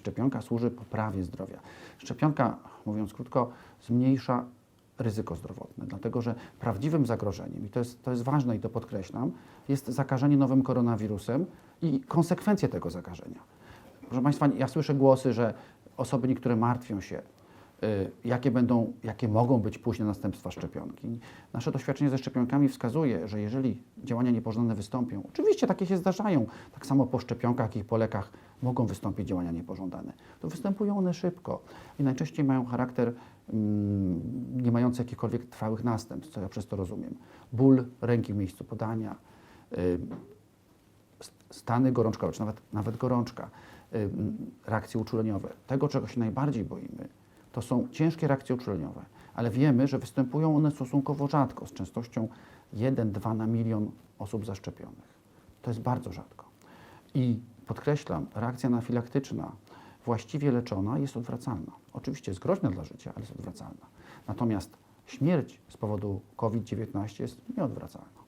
szczepionka służy poprawie zdrowia. Szczepionka, mówiąc krótko, zmniejsza ryzyko zdrowotne, dlatego że prawdziwym zagrożeniem, i to jest, to jest ważne i to podkreślam, jest zakażenie nowym koronawirusem i konsekwencje tego zakażenia. Proszę Państwa, ja słyszę głosy, że osoby niektóre martwią się, jakie, będą, jakie mogą być później następstwa szczepionki. Nasze doświadczenie ze szczepionkami wskazuje, że jeżeli działania niepożądane wystąpią, oczywiście takie się zdarzają, tak samo po szczepionkach, i po lekach mogą wystąpić działania niepożądane, to występują one szybko i najczęściej mają charakter mm, nie mający jakichkolwiek trwałych następstw, co ja przez to rozumiem. Ból ręki w miejscu podania, y, stany gorączkowe, czy nawet, nawet gorączka, y, reakcje uczuleniowe. Tego, czego się najbardziej boimy, to są ciężkie reakcje uczuleniowe, ale wiemy, że występują one stosunkowo rzadko, z częstością 1-2 na milion osób zaszczepionych. To jest bardzo rzadko. I podkreślam, reakcja anafilaktyczna, właściwie leczona, jest odwracalna. Oczywiście jest groźna dla życia, ale jest odwracalna. Natomiast śmierć z powodu COVID-19 jest nieodwracalna.